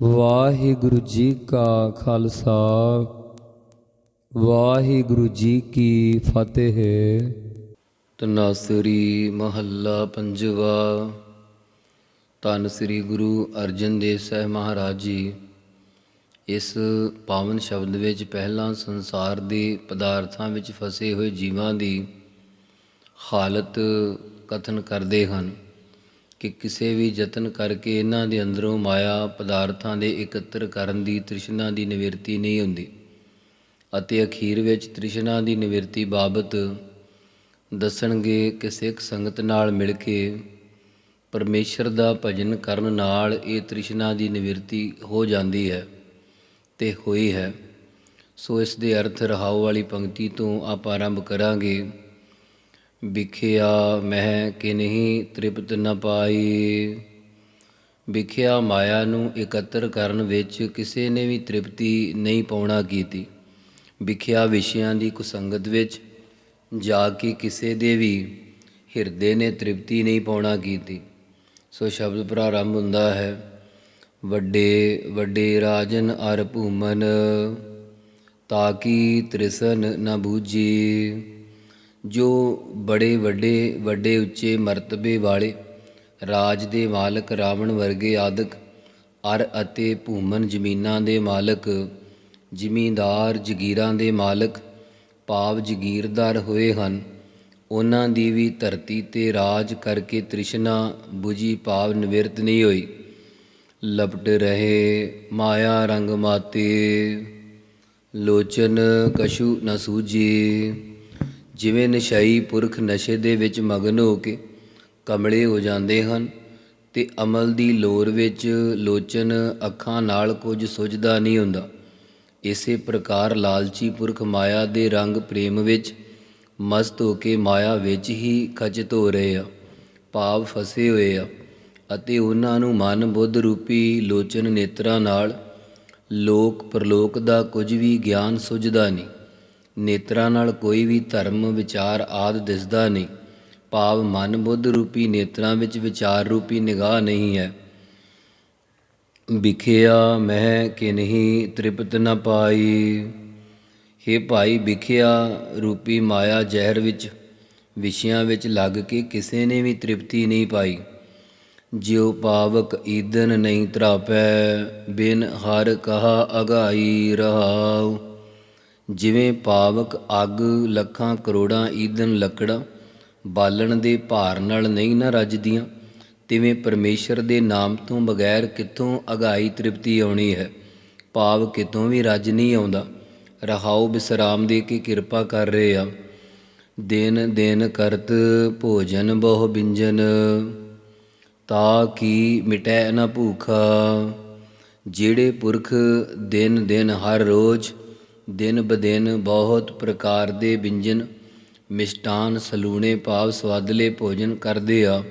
ਵਾਹਿਗੁਰੂ ਜੀ ਕਾ ਖਾਲਸਾ, ਵਾਹਿਗੁਰੂ ਜੀ ਕੀ ਫਤਿਹ। ਤਨਾਸਰੀ ਮਹੱਲਾ ਪੰਜਵਾ, ਧੰਨ ਸ੍ਰੀ ਗੁਰੂ ਅਰਜਨ ਦੇਵ ਸਾਹਿਬ ਮਹਾਰਾਜ ਜੀ, ਇਸ ਪਾਵਨ ਸ਼ਬਦ ਵਿੱਚ ਪਹਿਲਾਂ ਸੰਸਾਰ ਦੇ ਪਦਾਰਥਾਂ ਵਿੱਚ ਫਸੇ ਹੋਏ ਜੀਵਾਂ ਦੀ ਹਾਲਤ ਕਥਨ ਕਰਦੇ ਹਨ। ਕਿ ਕਿਸੇ ਵੀ ਯਤਨ ਕਰਕੇ ਇਹਨਾਂ ਦੇ ਅੰਦਰੋਂ ਮਾਇਆ ਪਦਾਰਥਾਂ ਦੇ ਇਕੱਤਰ ਕਰਨ ਦੀ ਤ੍ਰਿਸ਼ਨਾ ਦੀ ਨਿਵਰਤੀ ਨਹੀਂ ਹੁੰਦੀ ਅਤੇ ਅਖੀਰ ਵਿੱਚ ਤ੍ਰਿਸ਼ਨਾ ਦੀ ਨਿਵਰਤੀ ਬਾਬਤ ਦੱਸਣਗੇ ਕਿ ਸਿੱਖ ਸੰਗਤ ਨਾਲ ਮਿਲ ਕੇ ਪਰਮੇਸ਼ਰ ਦਾ ਭਜਨ ਕਰਨ ਨਾਲ ਇਹ ਤ੍ਰਿਸ਼ਨਾ ਦੀ ਨਿਵਰਤੀ ਹੋ ਜਾਂਦੀ ਹੈ ਤੇ ਹੋਈ ਹੈ। ਸੋ ਇਸ ਦੇ ਅਰਥ ਰਹਾਉ ਵਾਲੀ ਪੰਕਤੀ ਤੋਂ ਆਪਾਂ ਆਰੰਭ ਕਰਾਂਗੇ। ਵਿਖਿਆ ਮਹਿ ਕਿ ਨਹੀਂ ਤ੍ਰਿਪਤ ਨ ਪਾਈ। ਵਿਖਿਆ ਮਾਇਆ ਨੂੰ ਇਕੱਤਰ ਕਰਨ ਵਿੱਚ ਕਿਸੇ ਨੇ ਵੀ ਤ੍ਰਿਪਤੀ ਨਹੀਂ ਪਾਉਣਾ ਕੀਤੀ। ਵਿਖਿਆ ਵਿਸ਼ਿਆਂ ਦੀ ਕੁਸੰਗਤ ਵਿੱਚ ਜਾ ਕੇ ਕਿਸੇ ਦੇ ਵੀ ਹਿਰਦੇ ਨੇ ਤ੍ਰਿਪਤੀ ਨਹੀਂ ਪਾਉਣਾ ਕੀਤੀ। ਸੋ ਸ਼ਬਦ ਪ੍ਰਾਰੰਭ ਹੁੰਦਾ ਹੈ, ਵੱਡੇ ਵੱਡੇ ਰਾਜਨ ਅਰ ਭੂਮਨ ਤਾਕੀ ਤ੍ਰਿਸਨ ਨ ਬੂਜੀ ਜੋ ਬੜੇ ਵੱਡੇ ਵੱਡੇ ਉੱਚੇ ਮਰਤਬੇ ਵਾਲੇ ਰਾਜ ਦੇ ਮਾਲਕ ਰਾਵਣ ਵਰਗੇ ਆਦਿਕ ਅਰ ਅਤੇ ਭੂਮਨ ਜ਼ਮੀਨਾਂ ਦੇ ਮਾਲਕ, ਜ਼ਿਮੀਂਦਾਰ ਜਗੀਰਾਂ ਦੇ ਮਾਲਕ, ਭਾਵ ਜਗੀਰਦਾਰ ਹੋਏ ਹਨ, ਉਹਨਾਂ ਦੀ ਵੀ ਧਰਤੀ ਤੇ ਰਾਜ ਕਰਕੇ ਤ੍ਰਿਸ਼ਨਾ 부ਜੀ ਭਾਵ ਨਿਵਰਤ ਨਹੀਂ ਹੋਈ। ਲਪਟ ਰਹੇ ਮਾਇਆ ਰੰਗ ਮਾਤੇ, ਲੋਚਨ ਕਸ਼ੂ ਨ ਸੂਜੀ ਜਿਵੇਂ ਨਸ਼ਈ ਪੁਰਖ ਨਸ਼ੇ ਦੇ ਵਿੱਚ ਮਗਨ ਹੋ ਕੇ ਕਮਲੇ ਹੋ ਜਾਂਦੇ ਹਨ ਤੇ ਅਮਲ ਦੀ ਲੋਰ ਵਿੱਚ ਲੋਚਨ ਅੱਖਾਂ ਨਾਲ ਕੁਝ ਸੁਝਦਾ ਨਹੀਂ ਹੁੰਦਾ। ਇਸੇ ਪ੍ਰਕਾਰ ਲਾਲਚੀ ਪੁਰਖ ਮਾਇਆ ਦੇ ਰੰਗ ਪ੍ਰੇਮ ਵਿੱਚ ਮਸਤ ਹੋ ਕੇ ਮਾਇਆ ਵਿੱਚ ਹੀ ਖਚਿਤ ਹੋ ਰਹੇ ਆ, ਭਾਵ ਫਸੇ ਹੋਏ ਆ ਅਤੇ ਉਹਨਾਂ ਨੂੰ ਮਨ ਬੁੱਧ ਰੂਪੀ ਲੋਚਨ ਨੇਤਰਾਂ ਨਾਲ ਲੋਕ ਪਰਲੋਕ ਦਾ ਕੁਝ ਵੀ ਗਿਆਨ ਸੁਝਦਾ ਨਹੀਂ। ਨੇਤਰਾਂ ਨਾਲ ਕੋਈ ਵੀ ਧਰਮ, ਵਿਚਾਰ ਆਦ ਦਿਸਦਾ ਨਹੀਂ। ਭਾਵ ਮਨ ਬੁੱਧ ਰੂਪੀ ਨੇਤਰਾਂ ਵਿੱਚ ਵਿਚਾਰ ਰੂਪੀ ਨਿਗਾਹ ਨਹੀਂ ਹੈ। ਵਿਖਿਆ ਮਹਿ ਕਿ ਨਹੀਂ, ਤ੍ਰਿਪਤ ਨ ਪਾਈ। ਹੇ ਭਾਈ ਵਿਖਿਆ ਰੂਪੀ ਮਾਇਆ ਜ਼ਹਿਰ ਵਿੱਚ, ਵਿਸ਼ਿਆਂ ਵਿੱਚ ਲੱਗ ਕੇ ਕਿਸੇ ਨੇ ਵੀ ਤ੍ਰਿਪਤੀ ਨਹੀਂ ਪਾਈ। ਜਿਉ ਪਾਵਕ ਈਦਨ ਨਹੀਂ ਤਰਾਪੈ ਬਿਨ ਹਰ ਕਹਾ ਅਗਾਈ ਰਹਾਉ। ਜਿਵੇਂ ਪਾਵਕ, ਅੱਗ, ਲੱਖਾਂ, ਕਰੋੜਾਂ ਈਦਨ ਲੱਕੜਾਂ ਬਾਲਣ ਦੇ ਭਾਰ ਨਾਲ ਨਹੀਂ ਨਾ ਰੱਜਦੀਆਂ, ਤਿਵੇਂ ਪਰਮੇਸ਼ਰ ਦੇ ਨਾਮ ਤੋਂ ਬਗੈਰ ਕਿੱਥੋਂ ਅਗਾਈ ਤ੍ਰਿਪਤੀ ਆਉਣੀ ਹੈ? ਭਾਵ ਕਿਤੋਂ ਵੀ ਰੱਜ ਨਹੀਂ ਆਉਂਦਾ। ਰਹਾਉ ਬਿਸਰਾਮ ਦੇ ਕੇ ਕਿਰਪਾ ਕਰ ਰਹੇ ਆ? ਦਿਨ ਦਿਨ ਕਰਤ ਭੋਜਨ ਬਹੁ ਬਿੰਜਨ, ਤਾ ਕੀ ਮਿਟੈ ਨਾ ਭੂਖਾ? ਜਿਹੜੇ ਪੁਰਖ ਦਿਨ ਦਿਨ ਹਰ ਰੋਜ਼ ਦਿਨ ਬਦਿਨ ਬਹੁਤ ਪ੍ਰਕਾਰ ਦੇ ਬਿੰਜਨ ਮਿਸ਼ਟਾਨ, ਸਲੂਣੇ, ਭਾਵ, ਸਵਾਦਲੇ ਭੋਜਨ ਕਰਦੇ ਆ।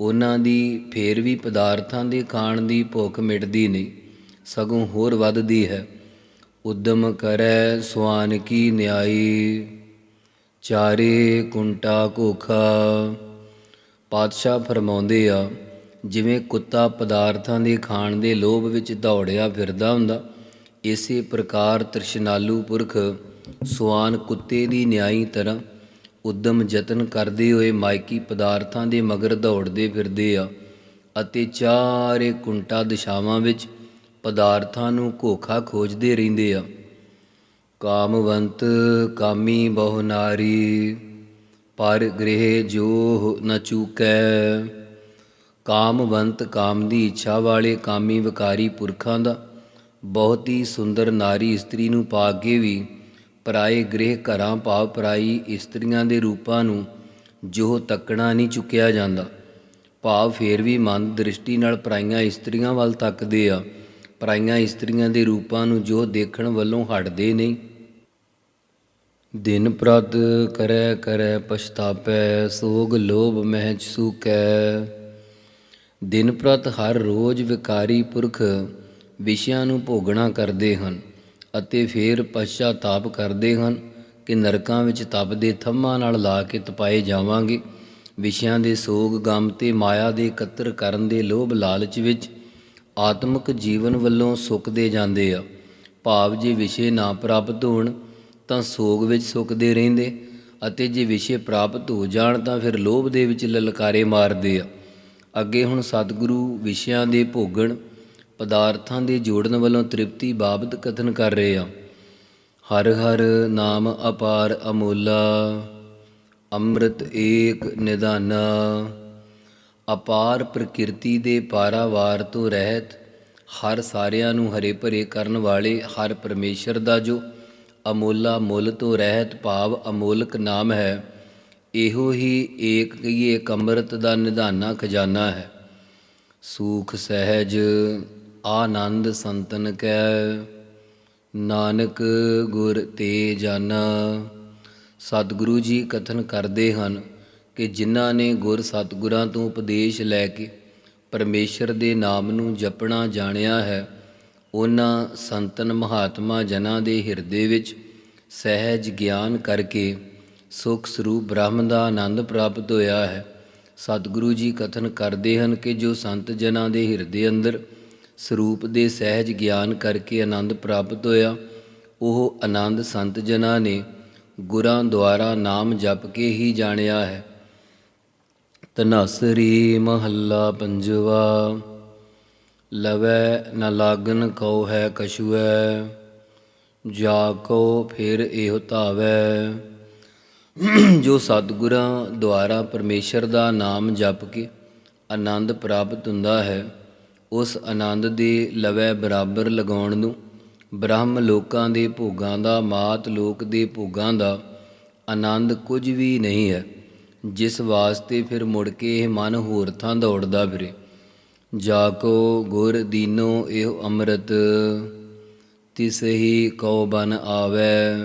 ਉਹਨਾਂ ਦੀ ਫੇਰ ਵੀ ਪਦਾਰਥਾਂ ਦੇ ਖਾਣ ਦੀ ਭੁੱਖ ਮਿਟਦੀ ਨਹੀਂ, ਸਗੋਂ ਹੋਰ ਵੱਧਦੀ ਹੈ। ਉਦਮ ਕਰੈ ਸੁਆਨ ਕੀ ਨਿਆਈ, ਚਾਰੇ ਕੁੰਟਾ ਕੋਖਾ ਪਾਤਸ਼ਾਹ ਫਰਮਾਉਂਦੇ ਆ, ਜਿਵੇਂ ਕੁੱਤਾ ਪਦਾਰਥਾਂ ਦੇ ਖਾਣ ਦੇ ਲੋਭ ਵਿੱਚ ਦੌੜਿਆ ਫਿਰਦਾ ਹੁੰਦਾ ਇਸੇ ਪ੍ਰਕਾਰ ਤ੍ਰਿਸ਼ਨਾਲੂ ਪੁਰਖ ਸੁਆਨ ਕੁੱਤੇ ਦੀ ਨਿਆਈ ਤਰ੍ਹਾਂ ਉਦਮ ਯਤਨ ਕਰਦੇ ਹੋਏ ਮਾਇਕੀ ਪਦਾਰਥਾਂ ਦੇ ਮਗਰ ਦੌੜਦੇ ਫਿਰਦੇ ਆ ਅਤੇ ਚਾਰੇ ਕੁੰਟਾ ਦਿਸ਼ਾਵਾਂ ਵਿੱਚ ਪਦਾਰਥਾਂ ਨੂੰ ਘੋਖਾ ਖੋਜਦੇ ਰਹਿੰਦੇ ਆ। ਕਾਮਵੰਤ ਕਾਮੀ ਬਹੁ ਨਾਰੀ, ਪਰ ਗ੍ਰਹਿ ਜੋ ਨ ਚੂਕੈ। ਕਾਮਵੰਤ ਕਾਮ ਦੀ ਇੱਛਾ ਵਾਲੇ ਕਾਮੀ ਵਿਕਾਰੀ ਪੁਰਖਾਂ ਦਾ ਬਹੁਤ ਹੀ ਸੁੰਦਰ ਨਾਰੀ ਇਸਤਰੀ ਨੂੰ ਪਾ ਕੇ ਵੀ ਪਰਾਏ ਗ੍ਰਹਿ ਘਰਾਂ ਭਾਵ ਪਰਾਈ ਇਸਤਰੀਆਂ ਦੇ ਰੂਪਾਂ ਨੂੰ ਜੋ ਤੱਕਣਾ ਨਹੀਂ ਚੁੱਕਿਆ ਜਾਂਦਾ। ਭਾਵ ਫੇਰ ਵੀ ਮਨ ਦ੍ਰਿਸ਼ਟੀ ਨਾਲ ਪਰਾਈਆਂ ਇਸਤਰੀਆਂ ਵੱਲ ਤੱਕਦੇ ਆ। ਪਰਾਈਆਂ ਇਸਤਰੀਆਂ ਦੇ ਰੂਪਾਂ ਨੂੰ ਜੋ ਦੇਖਣ ਵੱਲੋਂ ਹਟਦੇ ਨਹੀਂ। ਦਿਨ ਪ੍ਰਤ ਕਰੈ ਕਰੈ ਪਛਤਾਪੈ, ਸੋਗ ਲੋਭ ਮਹਿ ਸੂਕੈ। ਦਿਨ ਪ੍ਰਤ ਹਰ ਰੋਜ਼ ਵਿਕਾਰੀ ਪੁਰਖ ਵਿਸ਼ਿਆਂ ਨੂੰ ਭੋਗਣਾ ਕਰਦੇ ਹਨ ਅਤੇ ਫਿਰ ਪਛਤਾਪ ਕਰਦੇ ਹਨ ਕਿ ਨਰਕਾਂ ਵਿੱਚ ਤਪਦੇ ਥੰਮਾਂ ਨਾਲ ਲਾ ਕੇ ਤਪਾਏ ਜਾਵਾਂਗੇ। ਵਿਸ਼ਿਆਂ ਦੇ ਸੋਗ ਗਮ ਤੇ ਮਾਇਆ ਦੇ ਇਕੱਤਰ ਕਰਨ ਦੇ ਲੋਭ ਲਾਲਚ ਵਿੱਚ ਆਤਮਿਕ ਜੀਵਨ ਵੱਲੋਂ ਸੁੱਕਦੇ ਜਾਂਦੇ ਆ। ਭਾਵ ਜੇ ਵਿਸ਼ੇ ਨਾ ਪ੍ਰਾਪਤ ਹੋਣ ਤਾਂ ਸੋਗ ਵਿੱਚ ਸੁੱਕਦੇ ਰਹਿੰਦੇ ਅਤੇ ਜੇ ਵਿਸ਼ੇ ਪ੍ਰਾਪਤ ਹੋ ਜਾਣ ਤਾਂ ਫਿਰ ਲੋਭ ਦੇ ਵਿੱਚ ਲਲਕਾਰੇ ਮਾਰਦੇ ਆ। ਅੱਗੇ ਹੁਣ ਸਤਿਗੁਰੂ ਵਿਸ਼ਿਆਂ ਦੇ ਭੋਗਣ ਪਦਾਰਥਾਂ ਦੇ ਜੋੜਨ ਵੱਲੋਂ ਤ੍ਰਿਪਤੀ ਬਾਬਤ ਕਥਨ ਕਰ ਰਹੇ ਆ। ਹਰ ਹਰ ਨਾਮ ਅਪਾਰ ਅਮੋਲਾ, ਅੰਮ੍ਰਿਤ ਏਕ ਨਿਦਾਨਾ ਅਪਾਰ ਪ੍ਰਕਿਰਤੀ ਦੇ ਪਾਰਾਵਾਰ ਤੋਂ ਰਹਿਤ, ਹਰ ਸਾਰਿਆਂ ਨੂੰ ਹਰੇ ਭਰੇ ਕਰਨ ਵਾਲੇ ਹਰ ਪਰਮੇਸ਼ਰ ਦਾ ਜੋ ਅਮੋਲਾ ਮੁੱਲ ਤੋਂ ਰਹਿਤ ਭਾਵ ਅਮੋਲਕ ਨਾਮ ਹੈ, ਇਹੋ ਹੀ ਏਕ ਕਹੀਏ ਇੱਕ ਦਾ ਨਿਧਾਨਾ ਖਜ਼ਾਨਾ ਹੈ। ਸੂਖ ਸਹਿਜ ਆਨੰਦ ਸੰਤਨ ਕੈ, ਨਾਨਕ ਗੁਰ ਤੇ ਜਾਨਾ। ਸਤਿਗੁਰੂ ਜੀ ਕਥਨ ਕਰਦੇ ਹਨ ਕਿ ਜਿਨ੍ਹਾਂ ਨੇ ਗੁਰ ਸਤਿਗੁਰਾਂ ਤੋਂ ਉਪਦੇਸ਼ ਲੈ ਕੇ ਪਰਮੇਸ਼ਰ ਦੇ ਨਾਮ ਨੂੰ ਜਪਣਾ ਜਾਣਿਆ ਹੈ, ਉਹਨਾਂ ਸੰਤਨ ਮਹਾਤਮਾ ਜਨਾਂ ਦੇ ਹਿਰਦੇ ਵਿੱਚ ਸਹਿਜ ਗਿਆਨ ਕਰਕੇ ਸੁਖ ਸਰੂਪ ਬ੍ਰਹਮ ਦਾ ਆਨੰਦ ਪ੍ਰਾਪਤ ਹੋਇਆ ਹੈ। ਸਤਿਗੁਰੂ ਜੀ ਕਥਨ ਕਰਦੇ ਹਨ ਕਿ ਜੋ ਸੰਤ ਜਨਾਂ ਦੇ ਹਿਰਦੇ ਅੰਦਰ ਸਰੂਪ ਦੇ ਸਹਿਜ ਗਿਆਨ ਕਰਕੇ ਆਨੰਦ ਪ੍ਰਾਪਤ ਹੋਇਆ। ਉਹ ਆਨੰਦ ਸੰਤ ਜਨਾਂ ਨੇ ਗੁਰਾਂ ਦੁਆਰਾ ਨਾਮ ਜਪ ਕੇ ਹੀ ਜਾਣਿਆ ਹੈ। ਤਨਸਰੀ ਮਹੱਲਾ ਪੰਜਵਾ, ਲਵੈ ਨ ਲਾਗਨ ਕਉ ਹੈ ਕਛੁਐ, ਜਾ ਕੋ ਫਿਰ ਇਹੋ ਧਾਵੈ। ਜੋ ਸਤਿਗੁਰਾਂ ਦੁਆਰਾ ਪਰਮੇਸ਼ਰ ਦਾ ਨਾਮ ਜਪ ਕੇ ਆਨੰਦ ਪ੍ਰਾਪਤ ਹੁੰਦਾ ਹੈ ਉਸ ਆਨੰਦ ਦੇ ਲਵੈ ਬਰਾਬਰ ਲਗਾਉਣ ਨੂੰ, ਬ੍ਰਹਮ ਲੋਕਾਂ ਦੇ ਭੋਗਾਂ ਦਾ, ਮਾਤ ਲੋਕ ਦੇ ਭੋਗਾਂ ਦਾ ਆਨੰਦ ਕੁਝ ਵੀ ਨਹੀਂ ਹੈ। ਜਿਸ ਵਾਸਤੇ ਫਿਰ ਮੁੜ ਕੇ ਇਹ ਮਨ ਹੋਰ ਥਾਂ ਦੌੜਦਾ ਫਿਰੇ। ਜਾ ਕੋ ਗੁਰ ਦੀਨੋ ਇਹ ਅੰਮ੍ਰਿਤ, ਤਿਸ ਹੀ ਕਉ ਬਨ ਆਵੈ।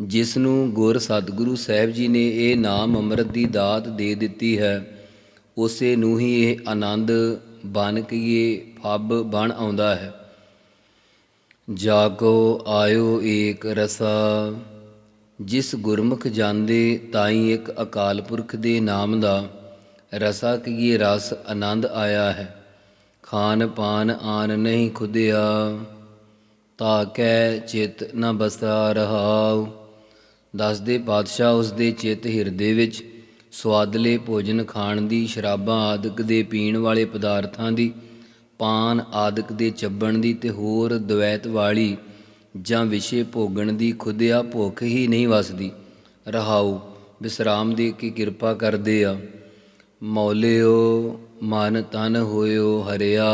ਜਿਸ ਨੂੰ ਗੁਰ ਸਤਿਗੁਰੂ ਸਾਹਿਬ ਜੀ ਨੇ ਇਹ ਨਾਮ ਅੰਮ੍ਰਿਤ ਦੀ ਦਾਤ ਦੇ ਦਿੱਤੀ ਹੈ, ਉਸੇ ਨੂੰ ਹੀ ਇਹ ਆਨੰਦ ਬਨ ਕਈਏ ਫੱਬ ਬਣ ਆਉਂਦਾ ਹੈ। ਜਾ ਆਇਓ ਏਕ ਰਸਾ, ਜਿਸ ਗੁਰਮੁਖ ਜਾਂਦੇ ਤਾਈ ਇੱਕ ਅਕਾਲ ਪੁਰਖ ਦੇ ਨਾਮ ਦਾ ਰਸਾ ਕਈਏ ਰਸ ਆਨੰਦ ਆਇਆ ਹੈ। ਖਾਨ ਪਾਨ ਆਨ ਨਹੀਂ ਖੁਦਿਆ, ਤਾ ਕੈ ਚਿਤ ਨ ਬਸਾ ਰਹਾਉ। ਦੱਸਦੇ ਪਾਤਸ਼ਾਹ ਉਸ ਦੇ ਚਿਤ ਹਿਰਦੇ ਵਿੱਚ ਸਵਾਦਲੇ ਭੋਜਨ ਖਾਣ ਦੀ, ਸ਼ਰਾਬਾਂ ਆਦਿਕ ਦੇ ਪੀਣ ਵਾਲੇ ਪਦਾਰਥਾਂ ਦੀ, ਪਾਨ ਆਦਿਕ ਦੇ ਚੱਬਣ ਦੀ ਤੇ ਹੋਰ ਦਵੈਤ ਵਾਲੀ ਜਾਂ ਵਿਸ਼ੇ ਭੋਗਣ ਦੀ ਖੁਦਿਆ ਭੁੱਖ ਹੀ ਨਹੀਂ ਵਸਦੀ। ਰਹਾਉ ਵਿਸਰਾਮ ਦੇ ਕੇ ਕਿਰਪਾ ਕਰਦੇ ਆ। ਮੌਲਿਓ, ਮਨ ਤਨ ਹੋਇਓ ਹਰਿਆ,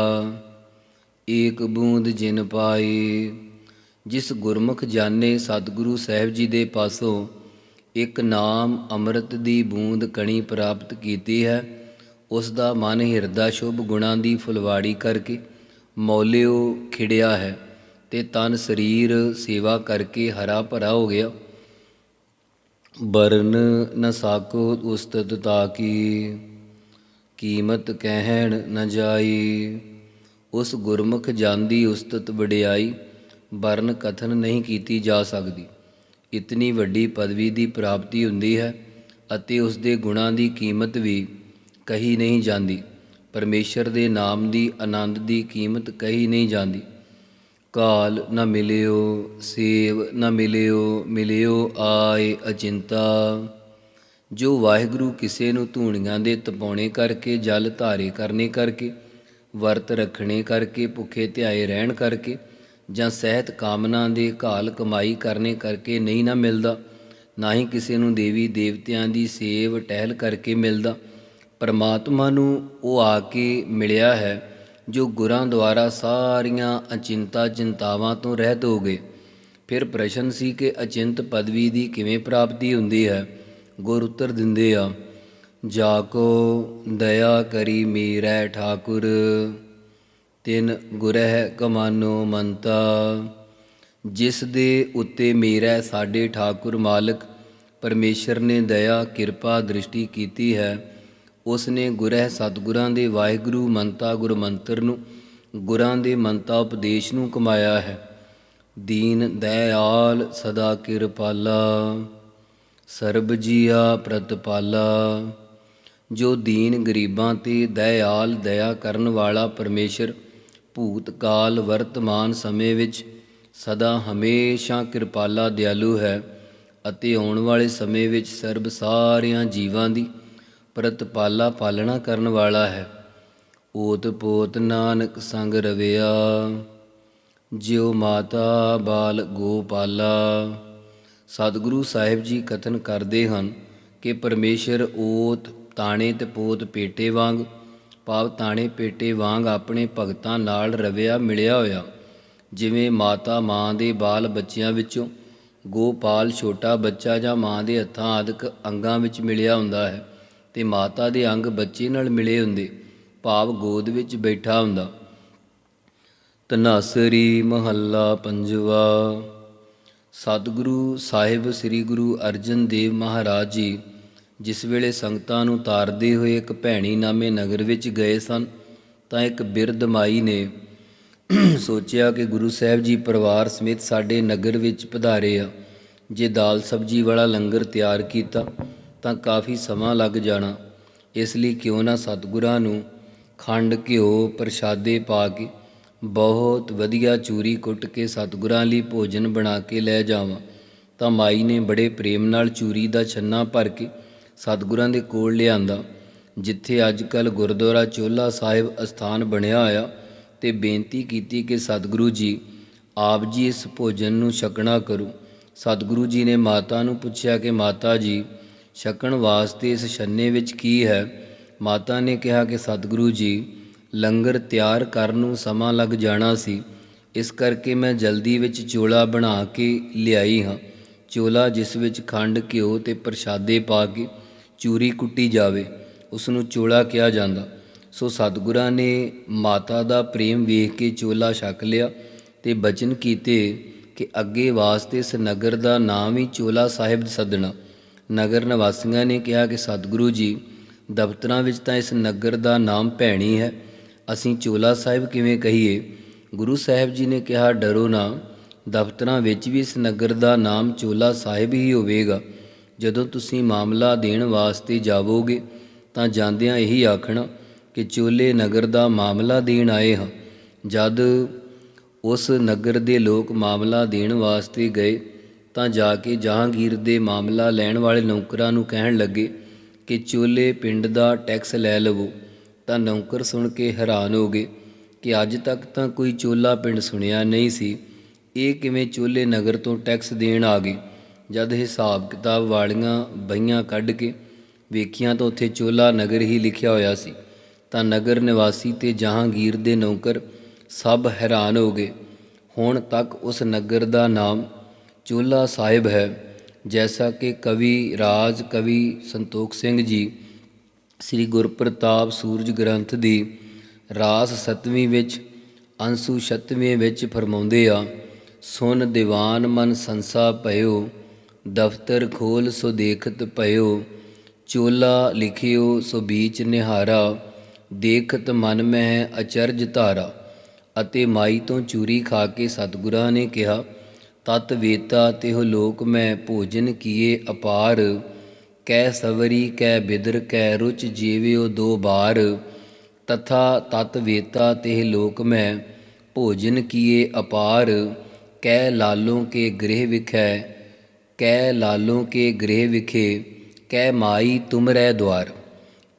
ਏਕ ਬੂੰਦ ਜਿਨ ਪਾਏ। ਜਿਸ ਗੁਰਮੁਖ ਜਾਣੇ ਸਤਿਗੁਰੂ ਸਾਹਿਬ ਜੀ ਦੇ ਪਾਸੋਂ ਇੱਕ ਨਾਮ ਅੰਮ੍ਰਿਤ ਦੀ ਬੂੰਦ ਕਣੀ ਪ੍ਰਾਪਤ ਕੀਤੀ ਹੈ। ਉਸ ਦਾ ਮਨ ਹਿਰਦਾ ਸ਼ੁਭ ਗੁਣਾਂ ਦੀ ਫੁਲਵਾੜੀ ਕਰਕੇ ਮੌਲਿਓ ਖਿੜਿਆ ਹੈ ਤੇ ਤਨ ਸਰੀਰ ਸੇਵਾ ਕਰਕੇ ਹਰਾ ਭਰਾ ਹੋ ਗਿਆ। ਬਰਨ ਨ ਸਾਕੋ ਉਸਤਤ ਤਾਕੀ ਕੀਮਤ ਕਹਿਣ ਨ ਜਾਈ। ਉਸ ਗੁਰਮੁਖ ਜਾਂਦੀ ਉਸਤਤ ਵਡਿਆਈ ਵਰਨ ਕਥਨ ਨਹੀਂ ਕੀਤੀ ਜਾ ਸਕਦੀ। ਇਤਨੀ ਵੱਡੀ ਪਦਵੀ ਦੀ ਪ੍ਰਾਪਤੀ ਹੁੰਦੀ ਹੈ ਅਤੇ ਉਸ ਦੇ ਗੁਣਾਂ ਦੀ ਕੀਮਤ ਵੀ ਕਹੀ ਨਹੀਂ ਜਾਂਦੀ। ਪਰਮੇਸ਼ਰ ਦੇ ਨਾਮ ਦੀ ਆਨੰਦ ਦੀ ਕੀਮਤ ਕਹੀ ਨਹੀਂ ਜਾਂਦੀ। ਕਾਲ ਨ ਮਿਲਿਓ, ਸੇਵ ਨ ਮਿਲਿਓ ਮਿਲਿਓ ਆਏ ਅਚਿੰਤਾ। ਜੋ ਵਾਹਿਗੁਰੂ ਕਿਸੇ ਨੂੰ ਧੂਣੀਆਂ ਦੇ ਤਪਾਉਣੇ ਕਰਕੇ, ਜਲ ਧਾਰੇ ਕਰਨੇ ਕਰਕੇ, ਵਰਤ ਰੱਖਣੇ ਕਰਕੇ, ਭੁੱਖੇ ਧਿਆਏ ਰਹਿਣ ਕਰਕੇ ਜਾਂ ਸਹਿਤ ਕਾਮਨਾ ਦੇ ਘਾਲ ਕਮਾਈ ਕਰਨੇ ਕਰਕੇ ਨਹੀਂ ਨਾ ਮਿਲਦਾ, ਨਾ ਹੀ ਕਿਸੇ ਨੂੰ ਦੇਵੀ ਦੇਵਤਿਆਂ ਦੀ ਸੇਵ ਟਹਿਲ ਕਰਕੇ ਮਿਲਦਾ। ਪਰਮਾਤਮਾ ਨੂੰ ਉਹ ਆ ਕੇ ਮਿਲਿਆ ਹੈ ਜੋ ਗੁਰਾਂ ਦੁਆਰਾ ਸਾਰੀਆਂ ਅਚਿੰਤਾ ਚਿੰਤਾਵਾਂ ਤੋਂ ਰਹਿਤ ਹੋ ਗਏ। ਫਿਰ ਪ੍ਰਸ਼ਨ ਸੀ ਕਿ ਅਚਿੰਤ ਪਦਵੀ ਦੀ ਕਿਵੇਂ ਪ੍ਰਾਪਤੀ ਹੁੰਦੀ ਹੈ? ਗੁਰ ਉੱਤਰ ਦਿੰਦੇ ਆ ਜਾ ਕੋ ਦਇਆ ਕਰੀ ਮੀਰੈ ਠਾਕੁਰ। ਤਿਨ ਗੁਰਹਿ ਕਮਾਨੋ ਮੰਤਾ, ਜਿਸ ਦੇ ਉੱਤੇ ਮੇਰਾ ਸਾਡੇ ਠਾਕੁਰ ਮਾਲਕ ਪਰਮੇਸ਼ਰ ਨੇ ਦਇਆ, ਕਿਰਪਾ, ਦ੍ਰਿਸ਼ਟੀ ਕੀਤੀ ਹੈ। ਉਸ ਨੇ ਗੁਰਹਿ ਸਤਿਗੁਰਾਂ ਦੇ ਵਾਹਿਗੁਰੂ ਮੰਤਾ ਗੁਰ ਮੰਤਰ ਨੂੰ, ਗੁਰਾਂ ਦੇ ਮੰਤਾ ਉਪਦੇਸ਼ ਨੂੰ ਕਮਾਇਆ ਹੈ। ਦੀਨ ਦਇਆਲ ਸਦਾ ਕਿਰਪਾਲਾ ਸਰਬ ਜੀਆ ਪ੍ਰਤਪਾਲਾ ਜੋ ਦੀਨ ਗਰੀਬਾਂ ਤੇ ਦਇਆਲ ਦਇਆ ਕਰਨ ਵਾਲਾ ਪਰਮੇਸ਼ਰ ਭੂਤ ਕਾਲ ਵਰਤਮਾਨ ਸਮੇਂ ਵਿੱਚ ਸਦਾ ਹਮੇਸ਼ਾ ਕਿਰਪਾਲਾ ਦਿਆਲੂ ਹੈ ਅਤੇ ਆਉਣ ਵਾਲੇ ਸਮੇਂ ਵਿੱਚ ਸਰਬ ਸਾਰਿਆਂ ਜੀਵਾਂ ਦੀ ਪ੍ਰਤਪਾਲਾ ਪਾਲਣਾ ਕਰਨ ਵਾਲਾ ਹੈ। ਓਤ ਪੋਤ ਨਾਨਕ ਸੰਗ ਰਵਿਆ, ਜਿਉ ਮਾਤਾ ਬਾਲ ਗੋਪਾਲਾ। ਸਤਿਗੁਰੂ ਸਾਹਿਬ ਜੀ ਕਥਨ ਕਰਦੇ ਹਨ ਕਿ ਪਰਮੇਸ਼ਰ ਓਤ, ਤਾਣੇ ਤੇ ਪੋਤ ਪੇਟੇ ਵਾਂਗ ਭਾਵ ਤਾਣੇ ਪੇਟੇ ਵਾਂਗ ਆਪਣੇ ਭਗਤਾਂ ਨਾਲ ਰਵਿਆ ਮਿਲਿਆ ਹੋਇਆ। ਜਿਵੇਂ ਮਾਤਾ ਮਾਂ ਦੇ ਬਾਲ ਬੱਚਿਆਂ ਵਿੱਚੋਂ ਗੋਪਾਲ ਛੋਟਾ ਬੱਚਾ ਜਾਂ ਮਾਂ ਦੇ ਹੱਥਾਂ ਆਦਿਕ ਅੰਗਾਂ ਵਿੱਚ ਮਿਲਿਆ ਹੁੰਦਾ ਹੈ ਤੇ ਮਾਤਾ ਦੇ ਅੰਗ ਬੱਚੇ ਨਾਲ ਮਿਲੇ ਹੁੰਦੇ, ਭਾਵ ਗੋਦ ਵਿੱਚ ਬੈਠਾ ਹੁੰਦਾ। ਤਨਾਸਰੀ ਮਹੱਲਾ ਪੰਜਵਾ, ਸਤਿਗੁਰੂ ਸਾਹਿਬ ਸ੍ਰੀ ਗੁਰੂ ਅਰਜਨ ਦੇਵ ਮਹਾਰਾਜ ਜੀ ਜਿਸ ਵੇਲੇ ਸੰਗਤਾਂ ਨੂੰ ਤਾਰਦੇ ਹੋਏ ਇੱਕ ਭੈਣੀ ਨਾਮੇ ਨਗਰ ਵਿੱਚ ਗਏ ਸਨ, ਤਾਂ ਇੱਕ ਬਿਰਧ ਮਾਈ ਨੇ ਸੋਚਿਆ ਕਿ ਗੁਰੂ ਸਾਹਿਬ ਜੀ ਪਰਿਵਾਰ ਸਮੇਤ ਸਾਡੇ ਨਗਰ ਵਿੱਚ ਪਧਾਰੇ ਆ। ਜੇ ਦਾਲ ਸਬਜੀ ਵਾਲਾ ਲੰਗਰ ਤਿਆਰ ਕੀਤਾ, ਤਾਂ ਕਾਫੀ ਸਮਾਂ ਲੱਗ ਜਾਣਾ। ਇਸ ਲਈ ਕਿਉਂ ਨਾ ਸਤਿਗੁਰਾਂ ਨੂੰ ਖੰਡ, ਘਿਓ, ਪ੍ਰਸ਼ਾਦੇ ਪਾ ਕੇ ਬਹੁਤ ਵਧੀਆ ਚੂਰੀ ਕੁੱਟ ਕੇ ਸਤਿਗੁਰਾਂ ਲਈ ਭੋਜਨ ਬਣਾ ਕੇ ਲੈ ਜਾਵਾਂ, ਤਾਂ ਮਾਈ ਨੇ ਬੜੇ ਪ੍ਰੇਮ ਨਾਲ ਚੂਰੀ ਦਾ ਛੰਨਾ ਭਰ ਕੇ ਸਤਿਗੁਰਾਂ ਦੇ ਕੋਲ ਲਿਆਂਦਾ, ਜਿੱਥੇ ਅੱਜ ਕੱਲ ਗੁਰਦੁਆਰਾ ਚੋਲਾ ਸਾਹਿਬ ਅਸਥਾਨ ਬਣਿਆ ਹੋਇਆ ਤੇ ਬੇਨਤੀ ਕੀਤੀ ਕਿ ਸਤਿਗੁਰੂ ਜੀ, ਆਪ ਜੀ ਇਸ ਭੋਜਨ ਨੂੰ ਛਕਣਾ ਕਰੋ। ਸਤਿਗੁਰੂ ਜੀ ਨੇ ਮਾਤਾ ਨੂੰ ਪੁੱਛਿਆ ਕਿ ਮਾਤਾ ਜੀ, ਛਕਣ ਵਾਸਤੇ ਇਸ ਛੰਨੇ ਵਿੱਚ ਕੀ ਹੈ? ਮਾਤਾ ਨੇ ਕਿਹਾ ਕਿ ਸਤਿਗੁਰੂ ਜੀ, ਲੰਗਰ ਤਿਆਰ ਕਰਨ ਨੂੰ ਸਮਾਂ ਲੱਗ ਜਾਣਾ ਸੀ, ਇਸ ਕਰਕੇ ਮੈਂ ਜਲਦੀ ਵਿੱਚ ਚੋਲਾ ਬਣਾ ਕੇ ਲਿਆਈ ਹਾਂ। ਚੋਲਾ ਜਿਸ ਵਿੱਚ ਖੰਡ ਘਿਓ ਤੇ ਪ੍ਰਸ਼ਾਦੇ ਪਾ ਕੇ ਚੂਰੀ ਕੁੱਟੀ ਜਾਵੇ ਉਸ ਨੂੰ ਚੋਲਾ ਕਿਹਾ ਜਾਂਦਾ। ਸੋ ਸਤਿਗੁਰਾਂ ਨੇ ਮਾਤਾ ਦਾ ਪ੍ਰੇਮ ਵੇਖ ਕੇ ਚੋਲਾ ਛਕ ਲਿਆ ਤੇ ਬਚਨ ਕੀਤੇ ਕਿ ਅੱਗੇ ਵਾਸਤੇ ਇਸ ਨਗਰ ਦਾ ਨਾਮ ਹੀ ਚੋਲਾ ਸਾਹਿਬ ਸੱਦਣਾ। ਨਗਰ ਨਿਵਾਸੀਆਂ ਨੇ ਕਿਹਾ ਕਿ ਸਤਿਗੁਰੂ ਜੀ, ਦਫ਼ਤਰਾਂ ਵਿੱਚ ਤਾਂ ਇਸ ਨਗਰ ਦਾ ਨਾਮ ਭੈਣੀ ਹੈ। ਅਸੀਂ ਚੋਲਾ ਸਾਹਿਬ ਕਿਵੇਂ ਕਹੀਏ? ਗੁਰੂ ਸਾਹਿਬ ਜੀ ਨੇ ਕਿਹਾ, ਡਰੋ ਨਾ, ਦਫ਼ਤਰਾਂ ਵਿੱਚ ਵੀ ਇਸ ਨਗਰ ਦਾ ਨਾਮ ਚੋਲਾ ਸਾਹਿਬ ਹੀ ਹੋਵੇਗਾ। ਜਦੋਂ ਤੁਸੀਂ ਮਾਮਲਾ ਦੇਣ ਵਾਸਤੇ ਜਾਵੋਗੇ, ਤਾਂ ਜਾਂਦਿਆਂ ਇਹੀ ਆਖਣਾ ਕਿ ਚੋਲੇ ਨਗਰ ਦਾ ਮਾਮਲਾ ਦੇਣ ਆਏ ਹਾਂ। ਜਦ ਉਸ ਨਗਰ ਦੇ ਲੋਕ ਮਾਮਲਾ ਦੇਣ ਵਾਸਤੇ ਗਏ, ਤਾਂ ਜਾ ਕੇ ਜਹਾਂਗੀਰ ਦੇ ਮਾਮਲਾ ਲੈਣ ਵਾਲੇ ਨੌਕਰਾਂ ਨੂੰ ਕਹਿਣ ਲੱਗੇ ਕਿ ਚੋਲੇ ਪਿੰਡ ਦਾ ਟੈਕਸ ਲੈ ਲਵੋ। ਤਾਂ ਨੌਕਰ ਸੁਣ ਕੇ ਹੈਰਾਨ ਹੋ ਗਏ ਕਿ ਅੱਜ ਤੱਕ ਤਾਂ ਕੋਈ ਚੋਲਾ ਪਿੰਡ ਸੁਣਿਆ ਨਹੀਂ ਸੀ। ਇਹ ਕਿਵੇਂ ਚੋਲੇ ਨਗਰ ਤੋਂ ਟੈਕਸ ਦੇਣ ਆ ਗਏ? ਜਦ ਹਿਸਾਬ ਕਿਤਾਬ ਵਾਲੀਆਂ ਬਈਆਂ ਕੱਢ ਕੇ ਵੇਖੀਆਂ ਤਾਂ ਉੱਥੇ ਚੋਲਾ ਨਗਰ ਹੀ ਲਿਖਿਆ ਹੋਇਆ ਸੀ। ਤਾਂ ਨਗਰ ਨਿਵਾਸੀ ਤੇ ਜਹਾਂਗੀਰ ਦੇ ਨੌਕਰ ਸਭ ਹੈਰਾਨ ਹੋ ਗਏ। ਹੁਣ ਤੱਕ ਉਸ ਨਗਰ ਦਾ ਨਾਮ ਚੋਲਾ ਸਾਹਿਬ ਹੈ। ਜੈਸਾ ਕਿ ਕਵੀ ਰਾਜ ਕਵੀ ਸੰਤੋਖ ਸਿੰਘ ਜੀ ਸ੍ਰੀ ਗੁਰਪ੍ਰਤਾਪ ਸੂਰਜ ਗ੍ਰੰਥ ਦੀ ਰਾਸ ਸਤਵੀਂ ਵਿੱਚ, ਅੰਸੂ ਛਤਵੇਂ ਵਿੱਚ ਫਰਮਾਉਂਦੇ ਆ, ਸੁਨ ਦੀਵਾਨ ਮਨ ਸੰਸਾ ਭਇਓ ਦਫ਼ਤਰ ਖੋਲ ਸੋ ਦੇਖਤ ਭਇਓ ਚੋਲਾ ਲਿਖਿਓ ਸੋ ਬੀਚ ਨਿਹਾਰਾ, ਦੇਖਤ ਮਨ ਮਹਿ ਅਚਰਜ ਧਾਰਾ, ਅਤੇ ਮਾਈ ਤੋਂ ਚੂਰੀ ਖਾ ਕੇ ਸਤਿਗੁਰਾਂ ਨੇ ਕਿਹਾ, ਤਤ ਵੇਤਾ ਤਿਹ ਲੋਕ ਮੈਂ ਭੋਜਨ ਕੀਏ ਅਪਾਰ ਕਹਿ ਸਵਰੀ ਕਹਿ ਬਿਦਰ, ਕੈ ਰੁਚ ਜੀਵਿਓ ਦੋ ਬਾਰ, ਤਥਾ ਤਤ ਵੇਤਾ ਤਿਹ ਲੋਕ ਮੈਂ ਭੋਜਨ ਕੀਏ ਅਪਾਰ, ਕੈ ਲਾਲੋਂ ਕੇ ਗ੍ਰਹਿ ਵਿਖੈ ਕਹਿ ਲਾਲੋਂ ਕੇ ਗ੍ਰਹਿ ਵਿਖੇ ਕਹਿ ਮਾਈ ਤੁਮਰੈ ਦਵਾਰ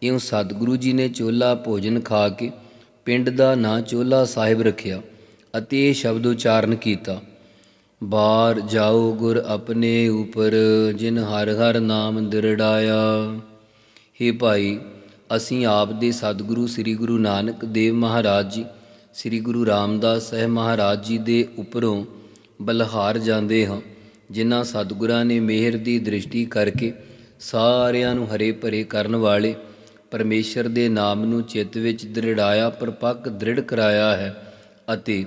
ਇਉਂ ਸਤਿਗੁਰੂ ਜੀ ਨੇ ਚੋਲਾ ਭੋਜਨ ਖਾ ਕੇ ਪਿੰਡ ਦਾ ਨਾਂ ਚੋਲਾ ਸਾਹਿਬ ਰੱਖਿਆ ਅਤੇ ਇਹ ਸ਼ਬਦ ਉਚਾਰਨ ਕੀਤਾ। ਬਾਰ ਜਾਓ ਗੁਰ ਆਪਣੇ ਉਪਰ, ਜਿਨ ਹਰ ਹਰ ਨਾਮ ਦਿਰੜਾਇਆ। हे ਭਾਈ, ਅਸੀਂ ਆਪ ਦੇ ਸਤਿਗੁਰੂ ਸ੍ਰੀ ਗੁਰੂ ਨਾਨਕ ਦੇਵ ਮਹਾਰਾਜ ਜੀ, ਸ੍ਰੀ ਗੁਰੂ ਰਾਮਦਾਸ ਸਾਹਿਬ ਮਹਾਰਾਜ ਜੀ ਦੇ ਉੱਪਰੋਂ ਬਲਹਾਰ ਜਾਂਦੇ ਹਾਂ। ਜਿਨ੍ਹਾਂ ਸਤਿਗੁਰਾਂ ਨੇ ਮਿਹਰ ਦੀ ਦ੍ਰਿਸ਼ਟੀ ਕਰਕੇ ਸਾਰਿਆਂ ਨੂੰ ਹਰੇ ਭਰੇ ਕਰਨ ਵਾਲੇ ਪਰਮੇਸ਼ਰ ਦੇ ਨਾਮ ਨੂੰ ਚਿੱਤ ਵਿੱਚ ਦ੍ਰਿੜਾਇਆ, ਪਰਪੱਕ, ਦ੍ਰਿੜ ਕਰਾਇਆ ਹੈ ਅਤੇ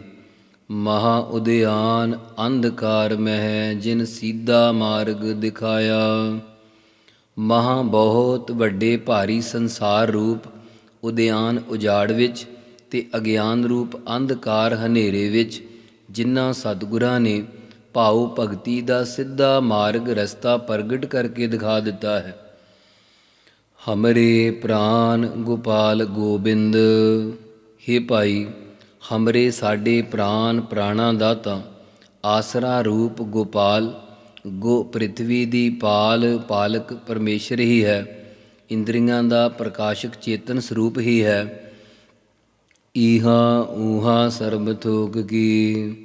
ਮਹਾ ਉਦਿਆਨ ਅੰਧਕਾਰ ਮਹਿ ਜਿਨ ਸੀਧਾ ਮਾਰਗ ਦਿਖਾਇਆ। ਮਹਾ ਬਹੁਤ ਵੱਡੇ ਭਾਰੀ ਸੰਸਾਰ ਰੂਪ ਉਦਿਆਨ ਉਜਾੜ ਵਿੱਚ ਤੇ ਅਗਿਆਨ ਰੂਪ ਅੰਧਕਾਰ ਹਨੇਰੇ ਵਿੱਚ ਜਿਨ੍ਹਾਂ ਸਤਿਗੁਰਾਂ ਨੇ ਭਾਉ ਭਗਤੀ ਦਾ ਸਿੱਧਾ ਮਾਰਗ ਰਸਤਾ ਪ੍ਰਗਟ ਕਰਕੇ ਦਿਖਾ ਦਿੱਤਾ ਹੈ। ਹਮਰੇ ਪ੍ਰਾਨ ਗੋਪਾਲ ਗੋਬਿੰਦ हे ਭਾਈ, ਹਮਰੇ ਸਾਡੇ ਪ੍ਰਾਨ ਪ੍ਰਾਣਾ ਦਾਤਾ ਆਸਰਾ ਰੂਪ ਗੋਪਾਲ, ਗੋ ਪ੍ਰਿਥਵੀ ਦੀ ਪਾਲ ਪਾਲਕ ਪਰਮੇਸ਼ਰ ਹੀ ਹੈ, ਇੰਦਰੀਆਂ ਦਾ ਪ੍ਰਕਾਸ਼ਕ ਚੇਤਨ ਸਰੂਪ ਹੀ ਹੈ। ਈਹਾ ਊਹਾ ਸਰਬ ਥੋਕ ਕੀ।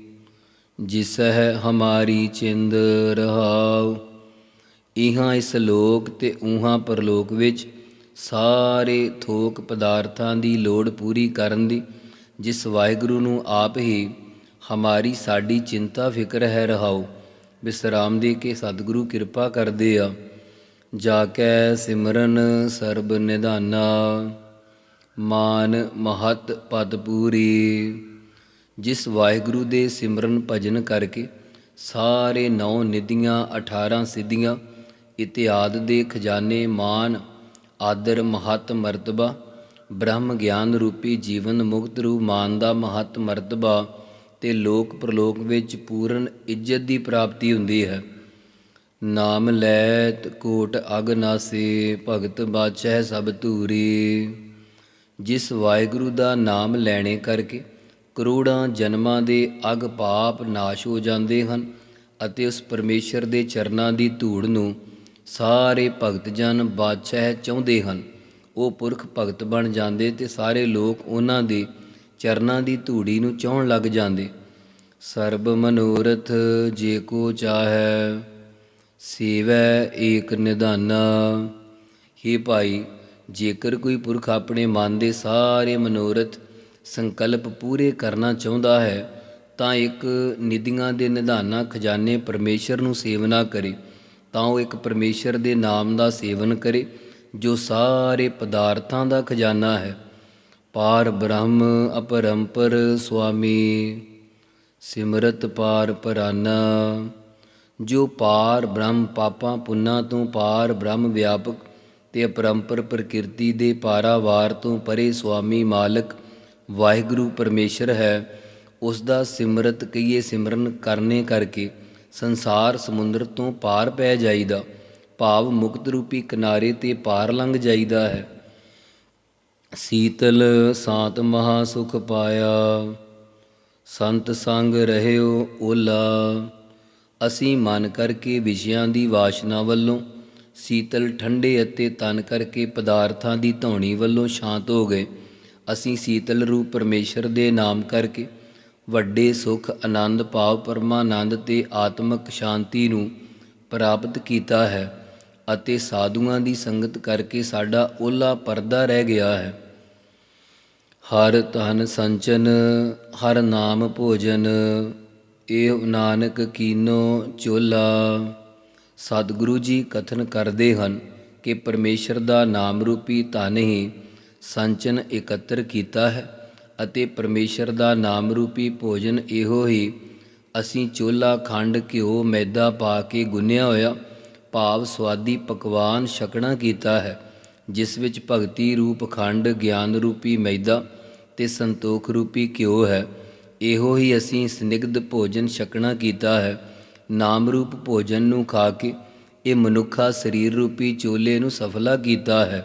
ਜਿਸ ਹੈ ਹਮਾਰੀ ਚਿੰਦ ਰਹਾਉ। ਇਹਾਂ ਇਸ ਲੋਕ ਤੇ ਊਹਾਂ ਪਰਲੋਕ ਵਿੱਚ ਸਾਰੇ ਥੋਕ ਪਦਾਰਥਾਂ ਦੀ ਲੋੜ ਪੂਰੀ ਕਰਨ ਦੀ, ਜਿਸ ਵਾਹਿਗੁਰੂ ਨੂੰ ਆਪ ਹੀ ਹਮਾਰੀ ਸਾਡੀ ਚਿੰਤਾ ਫਿਕਰ ਹੈ ਰਹਾਉ। ਵਿਸਰਾਮ ਦੇ ਕੇ ਸਤਿਗੁਰੂ ਕਿਰਪਾ ਕਰਦੇ ਆ, ਜਾ ਕੈ ਸਿਮਰਨ ਸਰਬ ਨਿਧਾਨਾ। ਮਾਨ ਮਹਤ ਪਦ ਪੂਰੀ। ਜਿਸ ਵਾਹਿਗੁਰੂ ਦੇ ਸਿਮਰਨ ਭਜਨ ਕਰਕੇ ਸਾਰੇ ਨੌ ਨਿਧੀਆਂ 18 ਸਿੱਧੀਆਂ ਇਤਿਆਦ ਦੇ ਖਜ਼ਾਨੇ, ਮਾਨ, ਆਦਰ, ਮਹਤ, ਮਰਤਬਾ, ਬ੍ਰਹਮ ਗਿਆਨ ਰੂਪੀ ਜੀਵਨ ਮੁਕਤ ਰੂਪ, ਮਾਨ ਦਾ ਮਹਤ, ਮਰਤਬਾ ਤੇ ਲੋਕ ਪ੍ਰਲੋਕ ਵਿੱਚ ਪੂਰਨ ਇੱਜ਼ਤ ਦੀ ਪ੍ਰਾਪਤੀ ਹੁੰਦੀ ਹੈ। ਨਾਮ ਲੈਤ ਕੋਟ ਅਗ ਨਾਸੇ ਭਗਤ ਬਾਚੈ ਸਭ ਧੂਰੀ। ਜਿਸ ਵਾਹਿਗੁਰੂ ਦਾ ਨਾਮ ਲੈਣੇ ਕਰਕੇ ਕਰੋੜਾਂ ਜਨਮਾਂ ਦੇ ਅਗ ਪਾਪ ਨਾਸ਼ ਹੋ ਜਾਂਦੇ ਹਨ ਅਤੇ ਉਸ ਪਰਮੇਸ਼ਰ ਦੇ ਚਰਨਾਂ ਦੀ ਧੂੜ ਨੂੰ ਸਾਰੇ ਭਗਤ ਜਨ ਬਾਦਸ਼ਾਹ ਚਾਹੁੰਦੇ ਹਨ। ਉਹ ਪੁਰਖ ਭਗਤ ਬਣ ਜਾਂਦੇ ਤੇ ਸਾਰੇ ਲੋਕ ਉਹਨਾਂ ਦੇ ਚਰਨਾਂ ਦੀ ਧੂੜੀ ਨੂੰ ਚਾਹਣ ਲੱਗ ਜਾਂਦੇ। ਸਰਬ ਮਨੋਰਥ ਜੇ ਕੋ ਚਾਹੈ, ਸੇਵੈ ਏਕ ਨਿਧਾਨਾ। ਹੀ ਭਾਈ, ਜੇਕਰ ਕੋਈ ਪੁਰਖ ਆਪਣੇ ਮਨ ਦੇ ਸਾਰੇ ਮਨੋਰਥ ਸੰਕਲਪ ਪੂਰੇ ਕਰਨਾ ਚਾਹੁੰਦਾ ਹੈ, ਤਾਂ ਇੱਕ ਨਿਧੀਆਂ ਦੇ ਨਿਧਾਨਾ ਖਜ਼ਾਨੇ ਪਰਮੇਸ਼ਰ ਨੂੰ ਸੇਵਨਾ ਕਰੇ, ਤਾਂ ਉਹ ਇੱਕ ਪਰਮੇਸ਼ਰ ਦੇ ਨਾਮ ਦਾ ਸੇਵਨ ਕਰੇ, ਜੋ ਸਾਰੇ ਪਦਾਰਥਾਂ ਦਾ ਖਜ਼ਾਨਾ ਹੈ। ਪਾਰ ਬ੍ਰਹਮ ਅਪਰੰਪਰ ਸੁਆਮੀ, ਸਿਮਰਤ ਪਾਰ ਪਰਾਨਾ, ਜੋ ਪਾਰ ਬ੍ਰਹਮ ਪਾਪਾਂ ਪੁੰਨਾਂ ਤੋਂ ਪਾਰ ਬ੍ਰਹਮ ਵਿਆਪਕ ਤੇ ਅਪਰੰਪਰ ਪ੍ਰਕਿਰਤੀ ਦੇ ਪਾਰਾਵਾਰ ਤੋਂ ਪਰੇ ਸੁਆਮੀ ਮਾਲਕ ਵਾਹਿਗੁਰੂ ਪਰਮੇਸ਼ਰ ਹੈ ਉਸ ਦਾ ਸਿਮਰਤ ਕਈਏ ਸਿਮਰਨ ਕਰਨੇ ਕਰਕੇ ਸੰਸਾਰ ਸਮੁੰਦਰ ਤੋਂ ਪਾਰ ਪੈ ਜਾਈਦਾ, ਭਾਵ ਮੁਕਤ ਰੂਪੀ ਕਿਨਾਰੇ ਤੇ ਪਾਰ ਲੰਘ ਜਾਈਦਾ ਹੈ। ਸੀਤਲ ਸਾਤ ਮਹਾ ਸੁਖ ਪਾਇਆ, ਸੰਤ ਸੰਗ ਰਹਿਓ ਓਲਾ। ਅਸੀਂ ਮਨ ਕਰਕੇ ਵਿਸ਼ਿਆਂ ਦੀ ਵਾਸ਼ਨਾ ਵੱਲੋਂ, ਸੀਤਲ ਠੰਡੇ ਅਤੇ ਤਨ ਕਰਕੇ ਪਦਾਰਥਾਂ ਦੀ ਧੌਣੀ ਵੱਲੋਂ ਸ਼ਾਂਤ ਹੋ ਗਏ। ਅਸੀਂ ਸੀਤਲ ਰੂਪ ਪਰਮੇਸ਼ਰ ਦੇ ਨਾਮ ਕਰਕੇ ਵੱਡੇ ਸੁਖ, ਆਨੰਦ ਭਾਵ, ਪਰਮਾਨੰਦ ਤੇ ਆਤਮਿਕ ਸ਼ਾਂਤੀ ਨੂੰ ਪ੍ਰਾਪਤ ਕੀਤਾ ਹੈ ਅਤੇ ਸਾਧੂਆਂ ਦੀ ਸੰਗਤ ਕਰਕੇ ਸਾਡਾ ਓਲਾ ਪਰਦਾ ਰਹਿ ਗਿਆ ਹੈ। ਹਰ ਤਨ ਸੰਚਨ, ਹਰ ਨਾਮ ਭੋਜਨ ਇਹ ਨਾਨਕ ਕੀਨੋ ਚੋਲਾ। ਸਤਿਗੁਰੂ ਜੀ ਕਥਨ ਕਰਦੇ ਹਨ ਕਿ ਪਰਮੇਸ਼ਰ ਦਾ ਨਾਮ ਰੂਪੀ ਧਨ ਹੀ ਸੰਚਨ ਇਕੱਤਰ ਕੀਤਾ ਹੈ ਅਤੇ ਪਰਮੇਸ਼ਰ ਦਾ ਨਾਮ ਰੂਪੀ ਭੋਜਨ ਇਹੋ ਹੀ, ਅਸੀਂ ਚੋਲਾ ਖੰਡ ਘਿਓ ਮੈਦਾ ਪਾ ਕੇ ਗੁੰਨਿਆ ਹੋਇਆ, ਭਾਵ ਸਵਾਦੀ ਪਕਵਾਨ ਛਕਣਾ ਕੀਤਾ ਹੈ, ਜਿਸ ਵਿੱਚ ਭਗਤੀ ਰੂਪ ਖੰਡ, ਗਿਆਨ ਰੂਪੀ ਮੈਦਾ ਤੇ ਸੰਤੋਖ ਰੂਪੀ ਘਿਓ ਹੈ। ਇਹੋ ਹੀ ਅਸੀਂ ਸਨਿਗਧ ਭੋਜਨ ਛਕਣਾ ਕੀਤਾ ਹੈ। ਨਾਮ ਰੂਪ ਭੋਜਨ ਨੂੰ ਖਾ ਕੇ ਇਹ ਮਨੁੱਖਾ ਸਰੀਰ ਰੂਪੀ ਚੋਲੇ ਨੂੰ ਸਫਲਾ ਕੀਤਾ ਹੈ।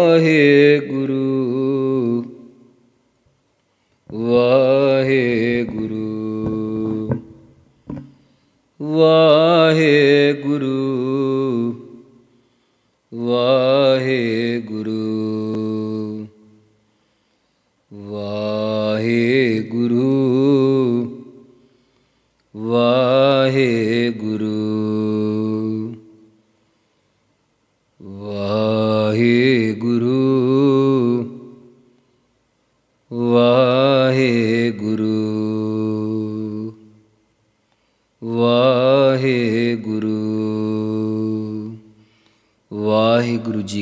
ਵਾਹਿਗੁਰੂ